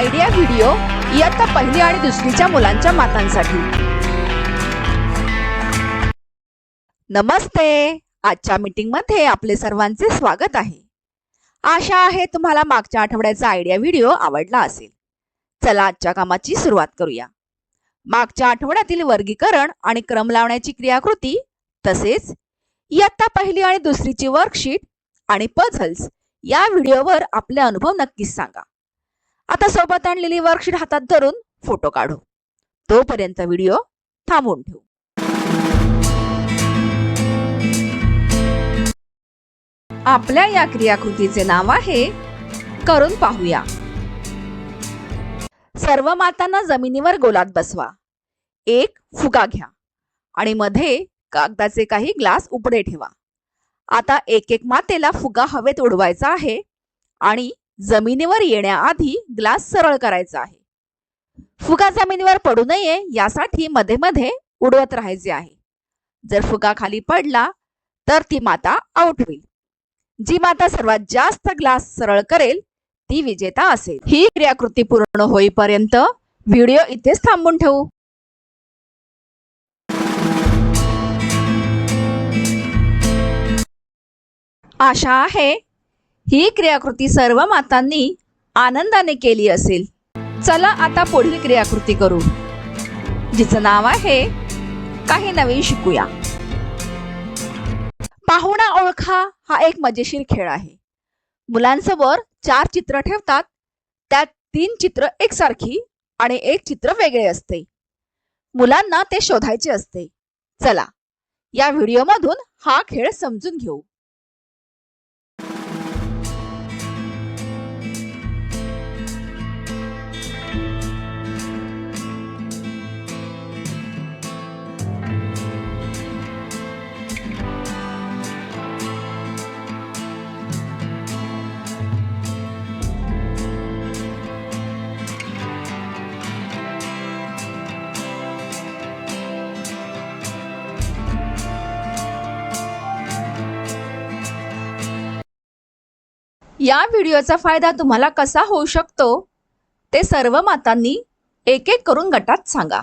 Idea video इयत्ता पहिली आणि दुसरीच्या मुलांच्या मातांसाठी. नमस्ते. आजच्या मीटिंगमध्ये आपले सर्वांचे स्वागत आहे. आशा आहे तुम्हाला मागच्या आठवड्याचा आयडिया व्हिडिओ आवडला असेल. चला आजच्या कामाची सुरुवात करूया. मागच्या आठवड्यातील वर्गीकरण आणि क्रम लावण्याची क्रियाकृती तसेच इयत्ता पहिली आणि दुसरीची वर्कशीट आणि पझल्स या व्हिडिओवर आपले अनुभव नक्कीच सांगा. आता सोबत आणलेली वर्कशीट हातात धरून फोटो काढू. तोपर्यंत व्हिडिओ थांबवून ठेवू. आपल्या या क्रियाकृतीचे नाव आहे करून पाहूया. सर्व मातांना जमिनीवर गोलात बसवा. एक फुगा घ्या. आणि मध्ये कागदाचे काही ग्लास उपडे ठेवा. आता एक एक मातेला फुगा हवेत उडवायचा आहे आणि जमिनीवर येण्याआधी ग्लास सरळ करायचा आहे. फुगा जमिनीवर पडू नये यासाठी मध्ये मध्ये उडवत राहायचे आहे. जर फुगा खाली पडला तर ती माता आउट होईल. जी माता सर्वात जास्त ग्लास सरळ करेल ती विजेता असेल. ही क्रियाकृती पूर्ण होईपर्यंत व्हिडिओ इथेच थांबून ठेवू. आशा आहे ही क्रियाकृती सर्व मातांनी आनंदाने केली असेल. चला आता पुढील क्रियाकृती करू. जिचं नाव आहे काही नवीन शिकूया. पाहुणा ओळखा हा एक मजेशीर खेळ आहे. मुलांसमोर चार चित्र ठेवतात त्यात तीन चित्र एकसारखी आणि एक चित्र वेगळे असते. मुलांना ते शोधायचे असते. चला या व्हिडिओमधून हा खेळ समजून घेऊ. या व्हिडिओचा फायदा तुम्हाला कसा होऊ शकतो ते सर्व मातांनी एक एक करून गटात सांगा.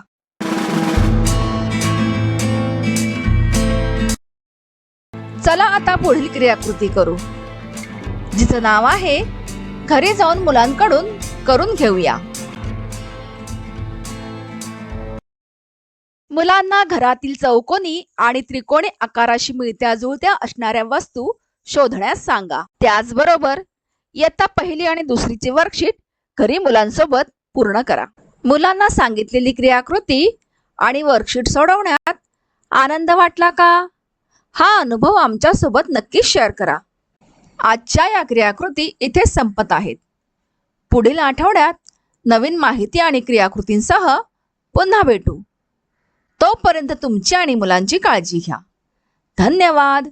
चला आता पुढील क्रियाकृती करू. जिचं नाव आहे घरी जाऊन मुलांकडून करून घेऊया. मुलांना घरातील चौकोनी आणि त्रिकोणी आकाराशी मिळत्या जुळत्या असणाऱ्या वस्तू शोधण्यास सांगा. त्याचबरोबर इयत्ता पहिली आणि दुसरीची वर्कशीट घरी मुलांसोबत पूर्ण करा. मुलांना सांगितलेली क्रियाकृती आणि वर्कशीट सोडवण्यात आनंद वाटला का? हा अनुभव आमच्यासोबत नक्की नक्कीच शेअर करा. आजच्या या क्रियाकृती इथे संपत आहेत. पुढील आठवड्यात नवीन माहिती आणि क्रियाकृतींसह पुन्हा भेटू. तोपर्यंत तुमची आणि मुलांची काळजी घ्या. धन्यवाद.